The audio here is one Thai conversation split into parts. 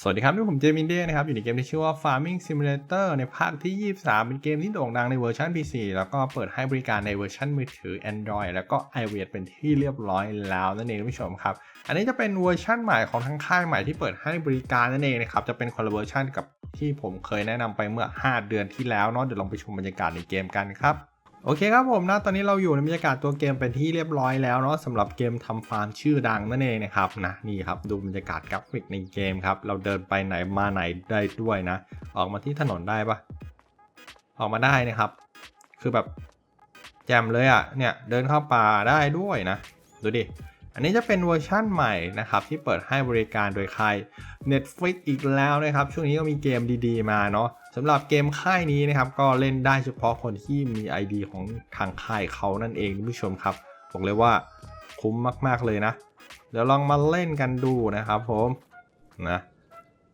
สวัสดีครับนี่ผมเจมินเด้นะครับ อยู่ในเกมที่ชื่อว่า Farming Simulator ในภาคที่ 23 เป็นเกมที่โด่งดังในเวอร์ชัน PC แล้วก็เปิดให้บริการในเวอร์ชันมือถือ Android แล้วก็ iOS เป็นที่เรียบร้อยแล้วนั่นเองท่านผู้ชมครับ อันนี้จะเป็นเวอร์ชันใหม่ของทั้งค่ายใหม่ที่เปิดให้บริการนั่นเองนะครับ จะเป็นคนละเวอร์ชันกับที่ผมเคยแนะนำไปเมื่อ 5 เดือนที่แล้วเนาะ เดี๋ยวลองไปชมบรรยากาศในเกมกันครับ โอเคครับผมนะตอนนี้เราอยู่ในบรรยากาศตัวเกมเป็นที่เรียบร้อยแล้วเนาะสำหรับเกมทำฟาร์มชื่อดังนั่นเองนะครับนะนี่ครับดูบรรยากาศกราฟิกในเกมครับ เราเดินไปไหนมาไหนได้ด้วยนะ ออกมาที่ถนนได้ปะออกมาได้นะครับ คือแบบแจ่มเลยอะ่ะเนี่ยเดินเข้าป่าได้ด้วยนะ ดูดิ อันนี้จะเป็นเวอร์ชั่นใหม่นะครับที่เปิดให้บริการโดยค่าย Netflix อีกแล้วนะครับ ช่วงนี้ก็มีเกมดีๆ มาเนาะสำหรับเกมค่ายนี้นะครับก็เล่นได้เฉพาะคนที่มี ID ของทางค่ายเขานั่นเองคุณผู้ชมครับบอกเลยว่าคุ้มมากๆเลยนะ เดี๋ยวลองมาเล่นกันดูนะครับผมนะ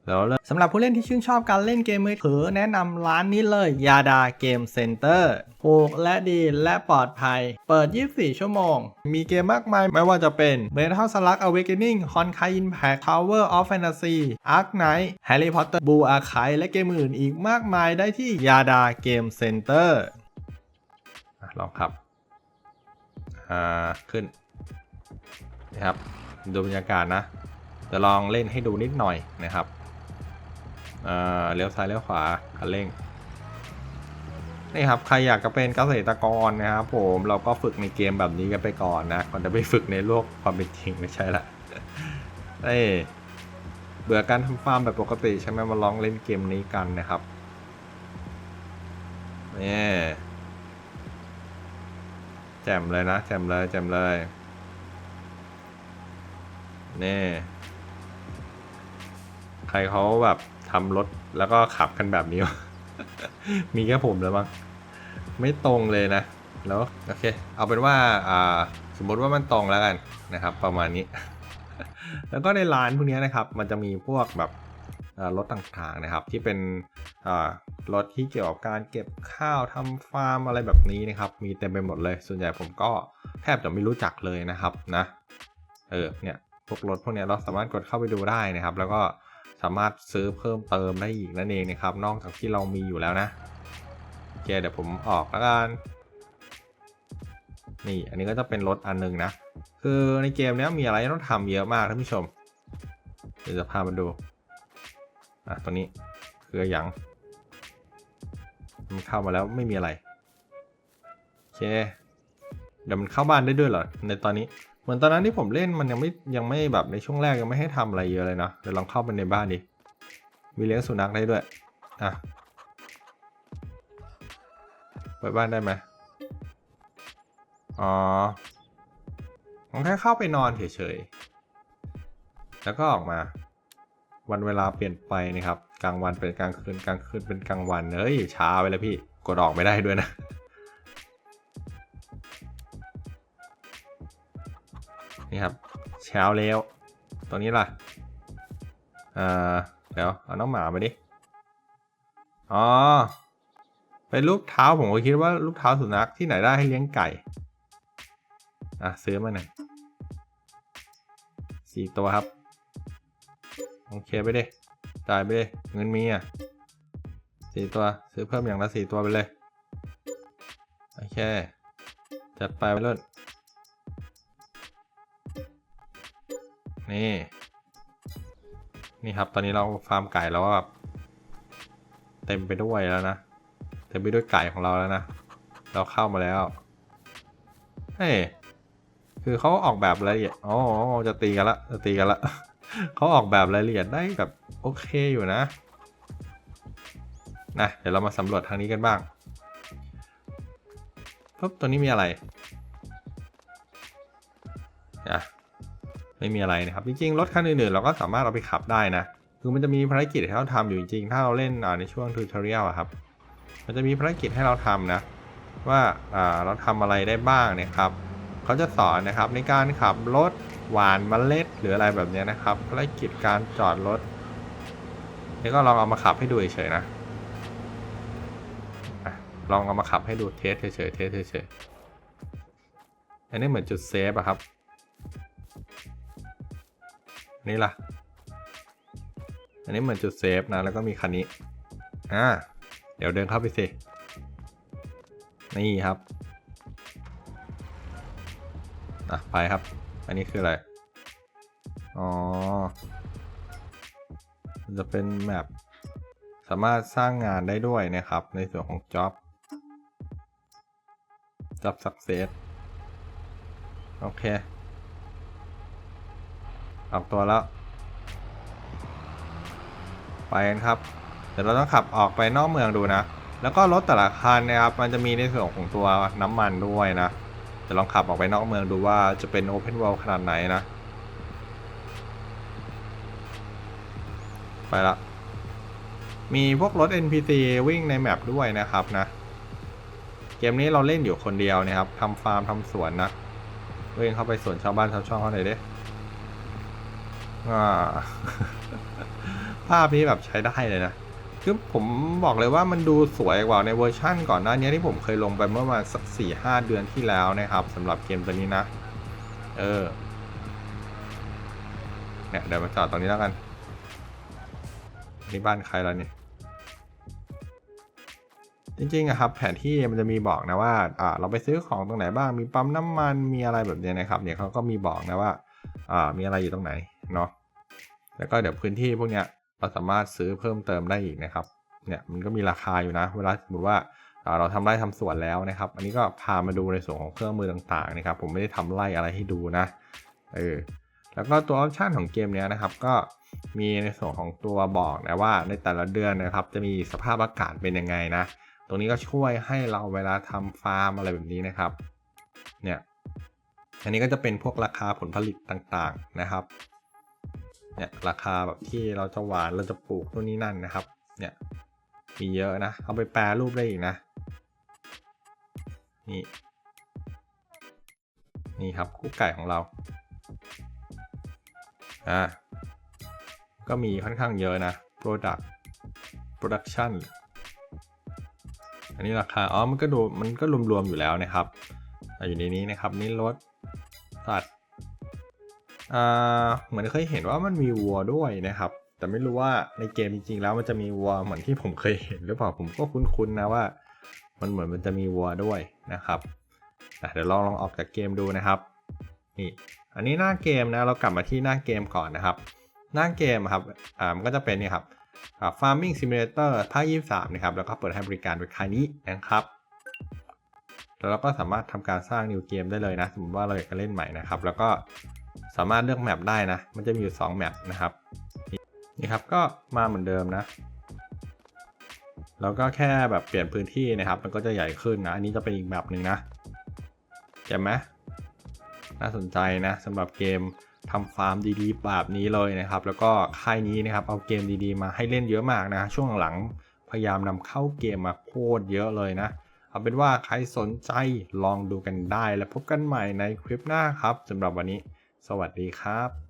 เดี๋ยวเริ่มสำหรับผู้เล่นที่ชื่นชอบการเล่นเกมมือถือแนะนำร้านนี้เลยยาดาเกมเซ็นเตอร์ถูกและดีและปลอดภัย เปิด 24 ชั่วโมง มีเกมมากมายไม่ว่าจะเป็น Metal Slug Awakening Honkai Impact Tower of Fantasy Ark Knight Harry Potter Blue Archive และเกมอื่นอีกมากมายได้ที่ยาดาเกมเซ็นเตอร์ลองครับอ่าขึ้นนะครับดูบรรยากาศนะจะลองเล่นให้ดูนิดหน่อยนะครับ อ่าเลี้ยวซ้ายเลี้ยวขวาคันเร่งนี่ครับใครอยากจะเป็นเกษตรกรนะครับผมเราก็ฝึกในเกมแบบนี้กันไปก่อนนะก่อนจะไปฝึกในโลกความเป็นจริงไม่ใช่ละเอ้เบื่อการทำฟาร์มแบบปกติใช่ไหมมาลองเล่นเกมนี้กันนะครับนี่แจ่มเลยนะแจ่มเลยแจ่มเลยนี่ใครเขาแบบ ทำรถแล้วก็ขับกันแบบนี้ มีแค่ผมแล้วมั้งไม่ตรงเลยนะ แล้วโอเค เอาเป็นว่าอ่าสมมติว่ามันตรงแล้วกันนะครับ ประมาณนี้ แล้วก็ในร้านพวกนี้นะครับ มันจะมีพวกแบบรถต่างๆนะครับ ที่เป็นรถที่เกี่ยวกับการเก็บข้าวทำฟาร์มอะไรแบบนี้นะครับ มีเต็มไปหมดเลย ส่วนใหญ่ผมก็แทบจะไม่รู้จักเลยนะครับนะ เออเนี่ยพวกรถพวกนี้เราสามารถกดเข้าไปดูได้นะครับ แล้วก็ สามารถซื้อเพิ่มเติมได้อีกนั่นเองนะครับ นอกจากที่เรามีอยู่แล้วนะโอเคเดี๋ยวผมออกแล้วกันนี่อันนี้ก็จะเป็นรถอันหนึงนะ คือในเกมเนี้ยมีอะไรต้องทำเยอะมากท่านผู้ชม เดี๋ยวจะพามาดู อะตัวนี้คืออย่างมันเข้ามาแล้วไม่มีอะไร โอเค เดี๋ยวมันเข้าบ้านได้ด้วยเหรอ ในตอนนี้ เหมือนตอนนั้นที่ผมเล่นมันยังไม่ยังไม่แบบในช่วงแรกยังไม่ให้ทำอะไรเยอะเลยเนาะเดี๋ยวลองเข้าไปในบ้านดิมีเลี้ยงสุนัขได้ด้วยอะเปิดบ้านได้ไหมอ๋อผมแค่เข้าไปนอนเฉยๆ แล้วก็ออกมา วันเวลาเปลี่ยนไปนะครับ กลางวันเป็นกลางคืนกลางคืนเป็นกลางวันเฮ้ยช้าไปแล้วพี่ กดออกไม่ได้ด้วยนะ นี่ครับ เช้าแล้ว ตัวนี้ล่ะอ่าเดี๋ยวเอาน้องหมามาดิ อ๋อ เป็นรูปเท้าผมก็คิดว่ารูปเท้าสุนัขที่ไหนได้ให้เลี้ยงไก่ อะซื้อมาหน่อยสี่ตัวครับ โอเคไปดิจ่ายไปดิเงินมีอะสี่ตัวซื้อเพิ่มอย่างละสี่ตัวไปเลย โอเค จัดไปไปเลย นี่ นี่ครับ ตอนนี้เราฟาร์มไก่แล้วแบบเต็มไปด้วยแล้วนะ เต็มไปด้วยไก่ของเราแล้วนะ เราเข้ามาแล้ว เฮ้ยคือเขาออกแบบรายละเอียด อ๋อ จะตีกันละ จะตีกันละ เขาออกแบบรายละเอียดได้แบบโอเคอยู่นะ นะ เดี๋ยวเรามาสำรวจทางนี้กันบ้างปุ๊บตัวนี้มีอะไรอะ ไม่มีอะไรนะครับ จริงๆ รถคันอื่นๆ เราก็สามารถเอาไปขับได้นะ คือมันจะมีภารกิจให้เราทำอยู่จริงๆ ถ้าเราเล่นในช่วงทูตอเรียลครับ มันจะมีภารกิจให้เราทำนะ ว่าเราทำอะไรได้บ้างเนี่ยครับ เขาจะสอนนะครับในการขับรถหวานเมล็ดหรืออะไรแบบนี้นะครับ ภารกิจการจอดรถนี่ก็ลองเอามาขับให้ดูเฉยๆนะอะลองเอามาขับให้ดูเทสเฉยๆเทสเฉยๆอันนี้เหมือนจุดเซฟอะครับ นี่ล่ะ อันนี้เหมือนจุดเซฟนะ แล้วก็มีคันนี้ อ่า เดี๋ยวเดินเข้าไปสิ นี่ครับ อะ ไปครับ อันนี้คืออะไร อ๋อ จะเป็นแมปสามารถสร้างงานได้ด้วยนะครับ ในส่วนของ Job Job Success โอเค ออกตัวแล้ว ไปกันครับ เดี๋ยวเราต้องขับออกไปนอกเมืองดูนะ แล้วก็รถแต่ละคันนะครับ มันจะมีในส่วนของตัวน้ำมันด้วยนะจะลองขับออกไปนอกเมืองดูว่าจะเป็น Open World ขนาดไหนนะ ไปละ มีพวกรถ NPC วิ่งในแมปด้วยนะครับนะ เกมนี้เราเล่นอยู่คนเดียวนะครับทำฟาร์มทำสวนนะวิ่งเข้าไปสวนชาวบ้านชาวช่องเขาหน่อยดิอ่า ภาพนี้แบบใช้ได้เลยนะคือผมบอกเลยว่ามันดูสวยกว่าในเวอร์ชั่นก่อนหน้านี้ที่ผมเคยลงไปเมื่อมาสักสี่ห้าเดือนที่แล้วนะครับสำหรับเกมตัวนี้นะ เออเนี่ยเดี๋ยวมาจอดตรงนี้แล้วกันนี่บ้านใครแล้วเนี่ยจริงๆอะครับแผนที่มันจะมีบอกนะว่าอ่าเราไปซื้อของตรงไหนบ้างมีปั๊มน้ำมันมีอะไรแบบนี้นะครับเนี่ยเขาก็มีบอกนะว่าอ่ามีอะไรอยู่ตรงไหน เนาะแล้วก็เดี๋ยวพื้นที่พวกเนี้ยเราสามารถซื้อเพิ่มเติมได้อีกนะครับเนี่ยมันก็มีราคาอยู่นะ เวลาสมมติว่าเราทำไร่ทำสวนแล้วนะครับ อันนี้ก็พามาดูในส่วนของเครื่องมือต่างๆนะครับ ผมไม่ได้ทำไร่อะไรให้ดูนะเออแล้วก็ตัวออปชันของเกมเนี้ยนะครับ ก็มีในส่วนของตัวบอกนะว่าในแต่ละเดือนนะครับ จะมีสภาพอากาศเป็นยังไงนะ ตรงนี้ก็ช่วยให้เราเวลาทำฟาร์มอะไรแบบนี้นะครับ เนี่ย อันนี้ก็จะเป็นพวกราคาผลผลิตต่างๆนะครับ เนี่ยราคาแบบที่เราจะหวานเราจะปลูกนู่นนี่นั่นนะครับ เนี่ยมีเยอะนะ เอาไปแปรรูปได้อีกนะ นี่ นี่ครับกุ๊กไก่ของเรา อ่า ก็มีค่อนข้างเยอะนะ product production อันนี้ราคา อ๋อ มันก็ดู มันก็รวมๆอยู่แล้วนะครับ อยู่ในนี้นะครับ นี่รถ เหมือนเคยเห็นว่ามันมีวัวด้วยนะครับ แต่ไม่รู้ว่าในเกมจริงๆแล้วมันจะมีวัวเหมือนที่ผมเคยเห็นหรือเปล่าผมก็คุ้นๆนะว่า มันเหมือนมันจะมีวัวด้วยนะครับเดี๋ยวลองลองออกจากเกมดูนะครับนี่อันนี้หน้าเกมนะเรากลับมาที่หน้าเกมก่อนนะครับ หน้าเกมครับอ่ามันก็จะเป็นนี่ครับอ่า Farming Simulator ภาค 23 นะครับ แล้วก็เปิดให้บริการโดยค่ายนี้นะครับ แล้วเราก็สามารถทำการสร้าง new game ได้เลยนะ สมมติว่าเราอยากจะเล่นใหม่นะครับ แล้วก็ สามารถเลือกแมปได้นะ มันจะมีอยู่2แมปนะครับ นี่ครับก็มาเหมือนเดิมนะ แล้วก็แค่แบบเปลี่ยนพื้นที่นะครับ มันก็จะใหญ่ขึ้นนะ อันนี้จะเป็นอีกแบบหนึ่งนะเห็นไหมน่าสนใจนะสำหรับเกมทำฟาร์มดีๆแบบนี้เลยนะครับ แล้วก็ค่ายนี้นะครับเอาเกมดีๆ มาให้เล่นเยอะมากนะ ช่วงหลังพยายามนำเข้าเกมมาโคตรเยอะเลยนะเอาเป็นว่าใครสนใจลองดูกันได้แล้วพบกันใหม่ในคลิปหน้าครับสำหรับวันนี้ สวัสดีครับ